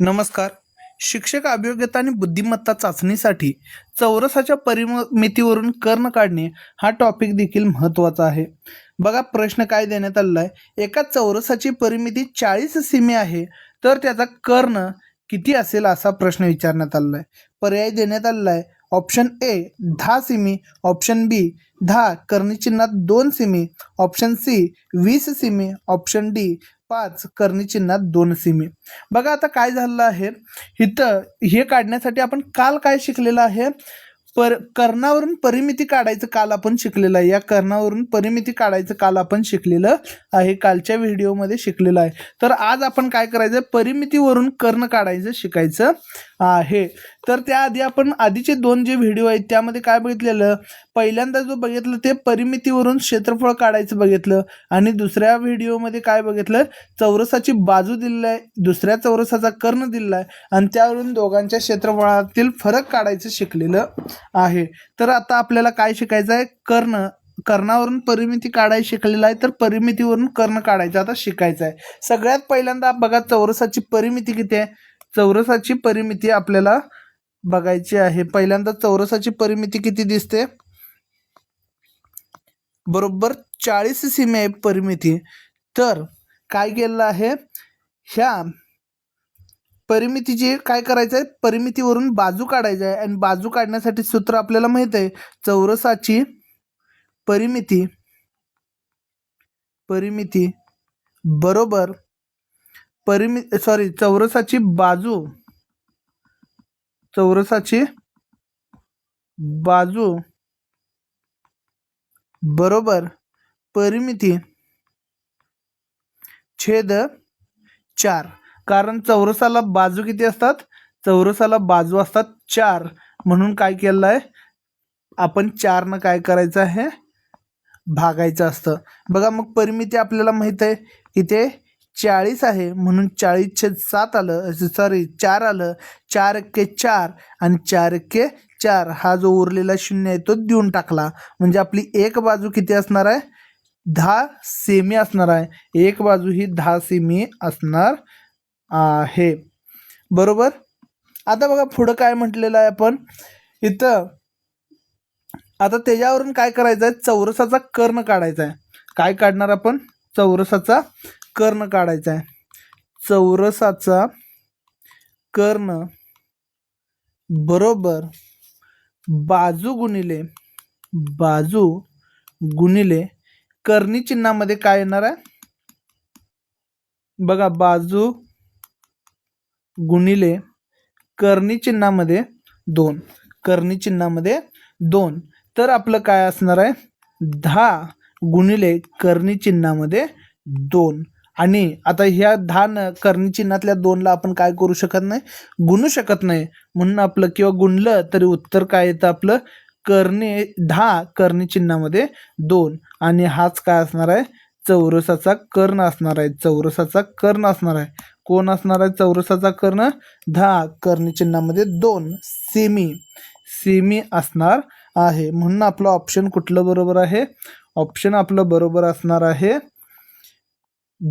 नमस्कार. शिक्षक अभियोग्यता आणि बुद्धिमत्ता चाचणीसाठी चौरसाच्या परिमितीवरून कर्ण काढणे हा टॉपिक देखील महत्त्वाचा आहे. बघा प्रश्न काय देण्यात आलेला आहे. एका चौरसाची परिमिती चाळीस सीमे आहे तर त्याचा कर्ण किती असेल असा प्रश्न विचारण्यात आलेला आहे. पर्याय देण्यात आलेला आहे. ऑप्शन ए दहा सिमी. ऑप्शन बी दहा. कर्णचिन्हात दोन सिमी. ऑप्शन सी वीस सिमी. ऑप्शन डी पाच कर्णी चिन्हात दोन सिमी. बघा आता काय झालेलं आहे. इथं हे काढण्यासाठी आपण काल काय शिकलेलं आहे? पर कर्णावरून परिमिती काढायचं काल आपण शिकलेलं आहे. या कर्णावरून परिमिती काढायचं काल आपण शिकलेलं आहे. कालच्या व्हिडिओमध्ये शिकलेलं आहे. तर आज आपण काय करायचं? परिमितीवरून कर्ण काढायचं शिकायचं. आहे. तर त्याआधी आपण आधीचे दोन जे व्हिडिओ आहेत त्यामध्ये काय बघितलेलं? पहिल्यांदा जो बघितलं ते परिमितीवरून क्षेत्रफळ काढायचं बघितलं. आणि दुसऱ्या व्हिडिओमध्ये काय बघितलं? चौरसाची बाजू दिलेली आहे दुसऱ्या चौरसाचा कर्ण दिलेला आहे आणि त्यावरून दोघांच्या क्षेत्रफळातील फरक काढायचं शिकलेलं आहे. तर आता आपल्याला काय शिकायचं आहे? कर्ण. कर्णावरून परिमिती काढायला शिकलेलं आहे तर परिमितीवरून कर्ण काढायचं आता शिकायचं आहे. सगळ्यात पहिल्यांदा बघा चौरसाची परिमिती किती आहे? चौरसाची परिमिती आपल्याला बघायची आहे. पहिल्यांदा चौरसाची परिमिती किती दिसते? बरोबर चाळीस सीमे आहे परिमिती. तर काय केलेलं आहे? ह्या परिमितीची काय करायचं आहे? परिमितीवरून बाजू काढायचं आहे. आणि बाजू काढण्यासाठी सूत्र आपल्याला माहीत आहे. चौरसाची परिमिती परिमिती बरोबर परिमि सॉरी चौरसाची बाजू चौरसाची बाजू बरोबर परिमिती छेद चार. कारण चौरसाला बाजू किती असतात? चौरसाला बाजू असतात चार. म्हणून काय केलं आहे आपण चारनं काय करायचं आहे? भागायचं असतं. बघा मग परिमिती आपल्याला माहीत आहे. इथे चाळीस आहे. म्हणून चाळीस छेद सात आलं. सॉरी चार आलं. चार के चार आणि चार के चार. हा जो उरलेला शून्य आहे तो देऊन टाकला. म्हणजे आपली एक बाजू किती असणार आहे? दहा सेमी असणार आहे. एक बाजू ही दहा सेमी असणार आहे. बरोबर? आता बघा पुढं काय म्हटलेलं आहे आपण. इथं आता त्याच्यावरून काय करायचं आहे चौरसाचा कर्ण काढायचा आहे काय काढणार आपण? चौरसाचा कर्ण काढायचा आहे. चौरसाचा कर्ण बरोबर बाजू गुणिले बाजू गुणिले कर्णी चिन्हामध्ये काय येणार आहे? बघा बाजू गुणिले कर्णी चिन्हामध्ये दोन. कर्णी चिन्हामध्ये दोन. तर आपलं काय असणार आहे? दहा गुणिले कर्णी चिन्हामध्ये दोन. आणि आता ह्या दहा न चिन्हातल्या दोनला आपण काय करू शकत नाही? गुणू शकत नाही. म्हणून आपलं किंवा गुणलं तरी उत्तर काय येतं आपलं? करणे दहा करणी चिन्हामध्ये दोन. आणि हाच काय असणार आहे? चौरसाचा कर्ण असणार आहे. चौरसाचा कर्ण असणार आहे. कोण असणार आहे? चौरसाचा कर्ण? दहा करणी चिन्हामध्ये दोन. सेमी. सेमी असणार आहे. म्हणून आपलं ऑप्शन कुठलं बरोबर आहे? ऑप्शन आपलं बरोबर असणार आहे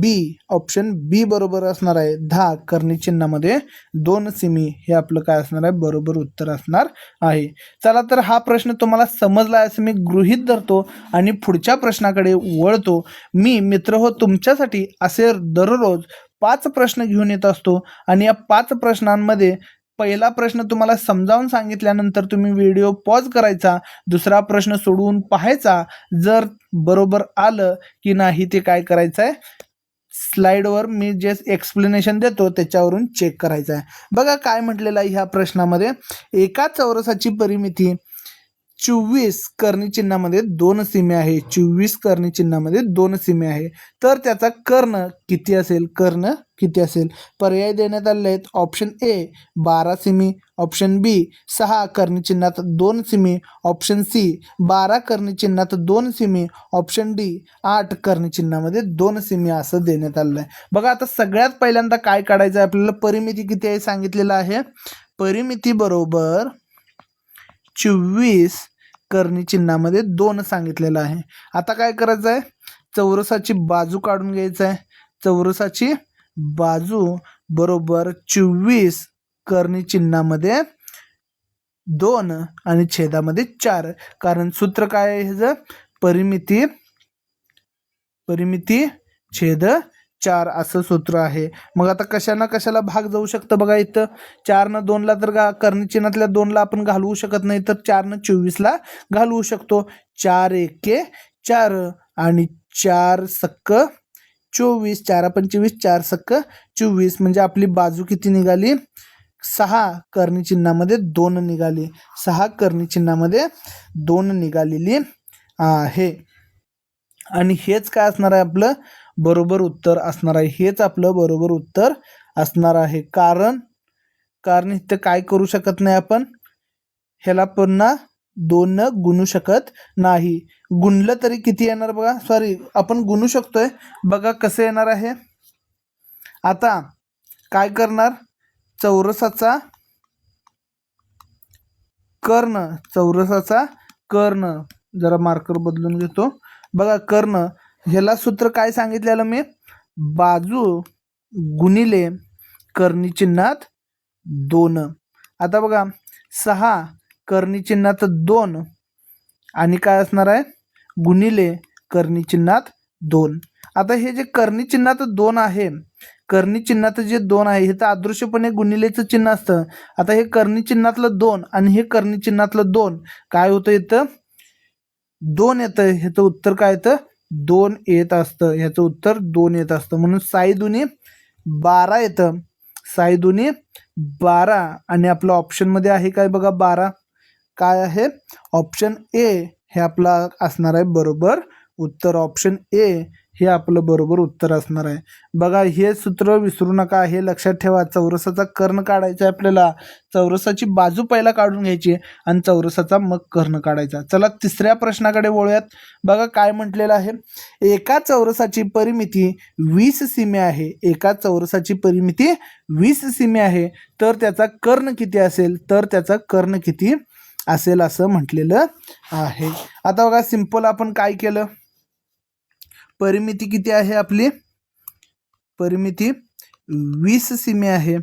बी ऑप्शन बी बरोबर असणार आहे दहा. कर्णी चिन्हामध्ये दोन सिमी हे आपलं काय असणार आहे? बरोबर उत्तर असणार आहे. चला तर हा प्रश्न तुम्हाला समजला आहे असं मी गृहित धरतो आणि पुढच्या प्रश्नाकडे वळतो. मी मित्र हो तुमच्यासाठी असे दररोज पाच प्रश्न घेऊन येत असतो आणि या पाच प्रश्नांमध्ये पहिला प्रश्न तुम्हाला समजावून सांगितल्यानंतर तुम्ही व्हिडिओ पॉज करायचा दुसरा प्रश्न सोडवून पाहायचा. जर बरोबर आलं की नाही ते काय करायचं आहे स्लाईडवर मी जे एक्सप्लेनेशन देतो त्याच्यावरून चेक करायचं आहे. बघा काय म्हटलेलं आहे ह्या प्रश्नामध्ये. एका चौरसाची परिमिती चोवीस कर्णी चिन्हामध्ये दोन सीमे आहे. चोवीस कर्णी चिन्हामध्ये दोन सीमे आहे. तर त्याचा कर्ण किती असेल? कर्ण किती असेल? पर्याय देण्यात आले आहेत. ऑप्शन ए बारा सिमी. ऑप्शन बी सहा कर्णी चिन्हात दोन सिमी. ऑप्शन सी बारा कर्णी चिन्हात दोन सिमी. ऑप्शन डी आठ कर्णी चिन्हामध्ये दोन सिमी असं देण्यात आलेलं आहे. बघा आता सगळ्यात पहिल्यांदा काय काढायचं आहे? आपल्याला परिमिती किती आहे? सांगितलेलं आहे. परिमिती बरोबर चोवीस कर्णी चिन्हामध्ये दोन सांगितलेलं आहे. आता काय करायचं आहे? चौरसाची बाजू काढून घ्यायचं आहे. चौरसाची बाजू बरोबर चोवीस कर्णी चिन्हामध्ये दोन आणि छेदामध्ये चार. कारण सूत्र काय आहे ह्याचं? परिमिती परिमिती छेद चार असं सूत्र आहे. मग आता कशानं कशाला भाग जाऊ शकतं बघा इथं? चारनं दोनला तर गा कर्णी चिन्हातल्या दोनला आपण घालवू शकत नाही तर चारनं चोवीसला घालवू शकतो. चार एके चार आणि चार सक्क चोवीस चार पंचवीस चार सक्क चोवीस. म्हणजे आपली बाजू किती निघाली? सहा कर्णचिन्हामध्ये दोन निघाली. सहा कर्णी चिन्हामध्ये दोन निघालेली आहे. आणि हेच काय असणार आहे आपलं? बरोबर उत्तर असणार आहे. हेच आपलं बरोबर उत्तर असणार आहे. कारण कारण इथं काय करू शकत नाही आपण? ह्याला पुन्हा दोन गुणू शकत नाही. गुणलं तरी किती येणार बघा? सॉरी आपण गुणू शकतोय. बघा कसं येणार आहे. आता काय करणार? चौरसाचा कर्ण चौरसाचा कर्ण. जरा मार्कर बदलून घेतो. बघा कर्ण ह्याला सूत्र काय सांगितलेलं मी? बाजू गुणिले कर्णी चिन्हात दोन. आता बघा सहा कर्णी चिन्हात दोन आणि काय असणार आहे? गुणिले कर्णी चिन्हात दोन. आता हे जे कर्णी चिन्हात दोन आहे कर्णी चिन्हात जे दोन आहे हे तर अदृश्यपणे गुणिलेचं चिन्ह असतं. आता हे कर्णी चिन्हातलं दोन आणि हे कर्णी चिन्हातलं दोन काय होतं इथं? दोन येतं. ह्याचं उत्तर काय येतं? दोन येत असतं. ह्याचं उत्तर दोन येत असतं. म्हणून साई दुनी बारा येतं. साई दुनी बारा. आणि आपलं ऑप्शनमध्ये आहे काय बघा बारा. काय आहे? ऑप्शन ए हे आपला असणार आहे. बरोबर. उत्तर ऑप्शन ए हे आपलं बरोबर उत्तर असणार आहे. बघा हे सूत्र विसरू नका. हे लक्षात ठेवा. चौरसाचा कर्ण काढायचा आहे आपल्याला. चौरसाची बाजू पहिला काढून घ्यायची आणि चौरसाचा मग कर्ण काढायचा चला तिसऱ्या प्रश्नाकडे वळूयात. बघा काय म्हटलेलं आहे? एका चौरसाची परिमिती वीस सीमे आहे. एका चौरसाची परिमिती वीस सीमे आहे. तर त्याचा कर्ण किती असेल? तर त्याचा कर्ण किती असेल असं म्हटलेलं आहे. आता बघा सिंपल आपण काय केलं? परिमिती किती आहे आपली? परिमिती वीस सीमे आहे.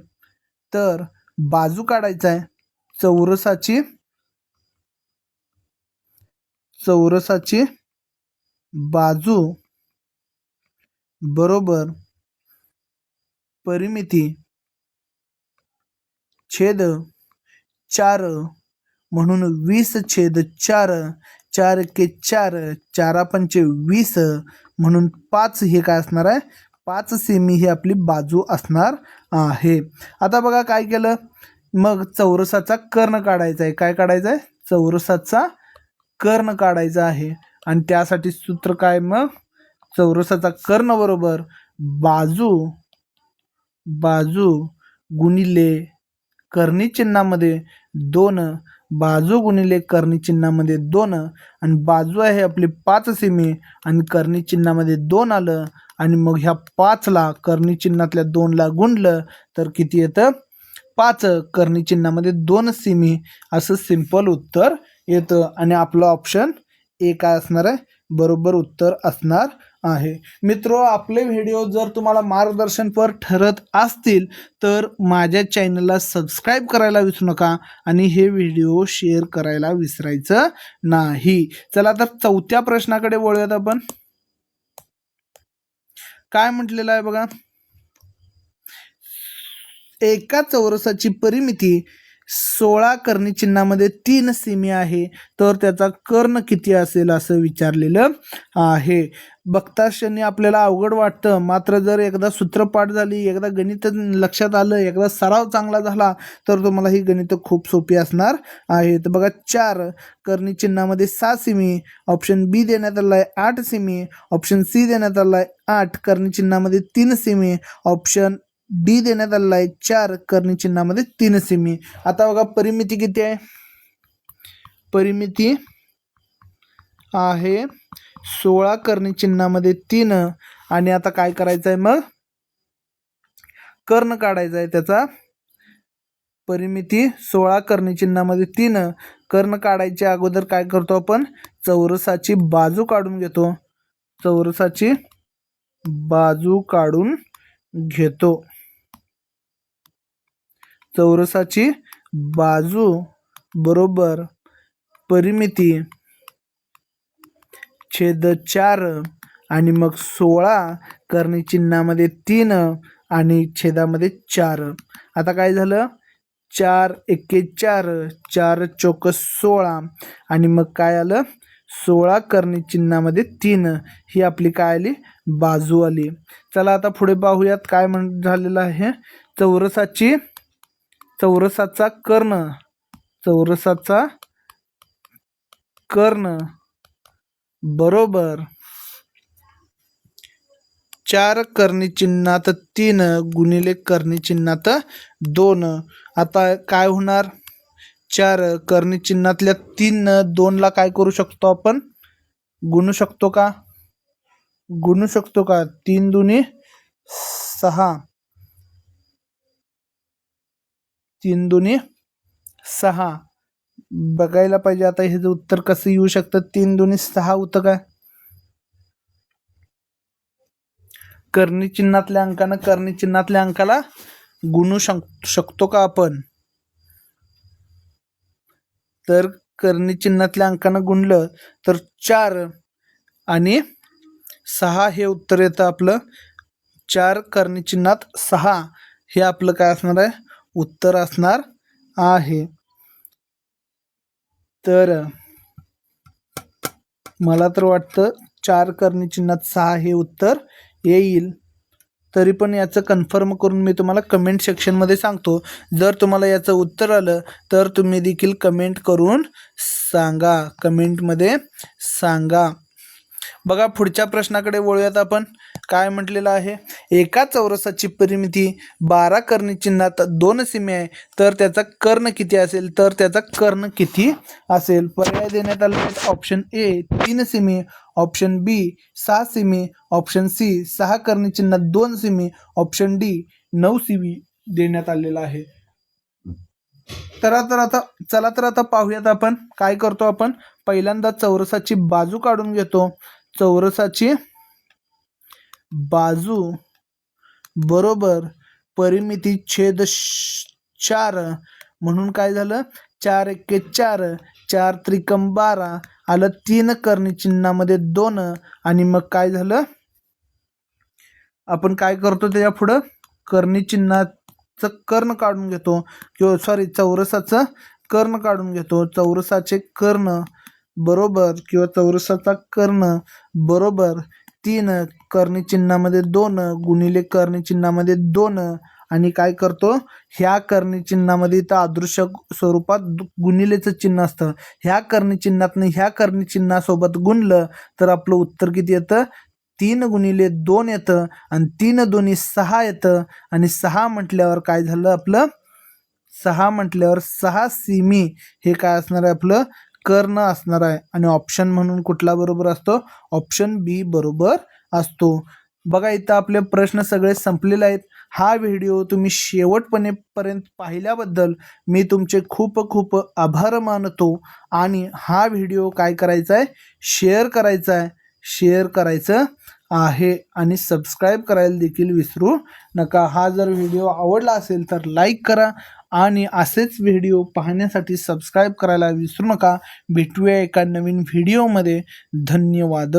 तर बाजू काढायचा आहे. चौरसाची चौरसाची बाजू बरोबर परिमिती छेद चार म्हणून वीस छेद चार चार एके चार चारा पंचे वीस म्हणून पाच हे काय असणार आहे? पाच सेमी ही आपली बाजू असणार आहे. आता बघा काय केलं? मग चौरसाचा कर्ण काढायचा आहे. काय काढायचा आहे? चौरसाचा कर्ण काढायचा आहे. आणि त्यासाठी सूत्र काय मग? चौरसाचा कर्ण बरोबर बाजू बाजू गुणिले कर्णी चिन्हामध्ये दोन बाजू गुणिले कर्णी चिन्हामध्ये दोन आणि बाजू आहे आपली पाच सेमी आणि कर्णी चिन्हामध्ये दोन आलं आणि मग ह्या पाचला कर्णी चिन्हातल्या दोनला गुणलं तर किती येतं? पाच. कर्णी चिन्हामध्ये दोन सेमी असं सिंपल उत्तर येतं. आणि आपलं ऑप्शन एक काय असणार आहे? बरोबर उत्तर असणार आहे. मित्रो आपले व्हिडिओ जर तुम्हाला मार्गदर्शनपर ठरत असतील तर माझ्या चॅनलला सबस्क्राईब करायला विसरू नका आणि हे व्हिडिओ शेअर करायला विसरायचं नाही. चला तर चौथ्या प्रश्नाकडे वळूयात आपण. काय म्हटलेलं आहे बघा? एका चौरसाची परिमिती सोळा कर्णी चिन्हामध्ये तीन सिमी आहे. तर त्याचा कर्ण किती असेल असं विचारलेलं आहे. बघता क्षणी आपल्याला अवघड वाटतं. मात्र जर एकदा सूत्रपाठ झाली एकदा गणित लक्षात आलं एकदा सराव चांगला झाला तर तुम्हाला ही गणित खूप सोपी असणार आहेत. बघा चार कर्णी चिन्हामध्ये सहा सिमी ऑप्शन बी देण्यात आला आहे आठ सिमी ऑप्शन सी देण्यात आला आहे आठ. कर्णी चिन्हामध्ये तीन सिमी ऑप्शन डी देण्यात आलेला आहे. चार कर्णी चिन्हामध्ये तीन सेमी आता बघा परिमिती किती आहे? परिमिती आहे सोळा कर्णी चिन्हामध्ये तीन. आणि आता काय करायचं आहे मग? कर्ण काढायचा आहे त्याचा. परिमिती सोळा कर्णी चिन्हामध्ये तीन. कर्ण काढायच्या अगोदर काय करतो आपण? चौरसाची बाजू काढून घेतो. चौरसाची बाजू काढून घेतो. चौरसाची बाजू बरोबर परिमिती छेद चार आणि मग सोळा करणी चिन्हामध्ये तीन आणि छेदामध्ये चार. आता काय झालं? चार एके चार चार चौक सोळा आणि मग काय आलं? सोळा करणी चिन्हामध्ये तीन. ही आपली काय आली? बाजू आली. चला आता पुढे पाहूयात काय म्हण झालेलं आहे. चौरसाची चौरसाचा कर्ण. चौरसाचा कर्ण. बरोबर. चार करणी चिन्हात तीन गुणिले करणी चिन्हात दोन. आता काय होणार? चार करणी चिन्हातल्या तीन दोनला काय करू शकतो आपण? गुणू शकतो का? गुणू शकतो का? तीन दुनी सहा. तीन दुनी सहा. बघायला पाहिजे. आता ह्याचं उत्तर कसं येऊ शकतं? तीन दुनी सहा होतं काय? करणी चिन्हातल्या अंकानं करणी चिन्हातल्या अंकाला गुणू शक शकतो का आपण? तर करणी चिन्हातल्या अंकानं गुणलं तर चार आणि सहा हे उत्तर येतं आपलं. चार करणी चिन्हात सहा हे आपलं काय असणार आहे? उत्तर असणार आहे. तर मला तर वाटतं चार करणी चिन्हात सहा हे उत्तर येईल. तरी पण याचं कन्फर्म करून मी तुम्हाला कमेंट सेक्शनमध्ये सांगतो. जर तुम्हाला याचं उत्तर आलं तर तुम्ही देखील कमेंट करून सांगा. कमेंटमध्ये सांगा. बघा पुढच्या प्रश्नाकडे वळूयात आपण. काय म्हटलेलं आहे? एका चौरसाची परिमिती बारा कर्णी चिन्हात दोन सीमे आहे. तर त्याचा कर्ण किती असेल? तर त्याचा कर्ण किती असेल? पर्याय देण्यात आले ऑप्शन ए तीन सीमे ऑप्शन बी सहा सीमे ऑप्शन सी सहा कर्णी चिन्हात दोन सीमे ऑप्शन डी नऊ सीमी देण्यात आलेला आहे. तर तर आता चला तर आता पाहूयात आपण. काय करतो आपण? पहिल्यांदा चौरसाची बाजू काढून घेतो. चौरसाची बाजू बरोबर परिमिती छेद चार. म्हणून काय झालं? चार एके चार चार त्रिकम बारा आलं तीन कर्णी चिन्हामध्ये दोन. आणि मग काय झालं? आपण काय करतो त्याच्या पुढं? कर्णी चिन्हाचं कर्ण काढून घेतो. किंवा सॉरी चौरसाचं कर्ण काढून घेतो. चौरसाचे कर्ण बरोबर किंवा चौरसाचा कर्ण बरोबर तीन कर्णी चिन्हामध्ये दोन गुणिले कर्णी चिन्हामध्ये दोन आणि काय करतो? ह्या कर्णी चिन्हामध्ये इथं अदृश्य स्वरूपात दु- गुणिलेचं चिन्ह असतं. ह्या कर्णी चिन्हातनं ह्या कर्णी चिन्हासोबत गुणलं तर आपलं उत्तर किती येतं? तीन गुणिले दोन येतं आणि तीन दोन्ही सहा येतं. आणि सहा म्हटल्यावर काय झालं आपलं? सहा म्हटल्यावर सहा सिमी हे काय असणार आहे आपलं? कर्ण असणार आहे. आणि ऑप्शन म्हणून कुठला बरोबर असतो? ऑप्शन बी बरोबर असतो. बघा इथं आपले प्रश्न सगळे संपलेले आहेत. हा व्हिडिओ तुम्ही शेवटपणे पर्यंत पाहिल्याबद्दल मी तुमचे खूप खूप आभार मानतो. आणि हा व्हिडिओ काय करायचा आहे? शेअर करायचा आहे. शेअर करायचं आहे. आणि सबस्क्राईब करायला देखील विसरू नका. हा जर व्हिडिओ आवडला असेल तर लाईक करा. आणि असेच व्हिडिओ पाहण्यासाठी सबस्क्राईब करायला विसरू नका. भेटूया एका नवीन व्हिडिओमध्ये धन्यवाद.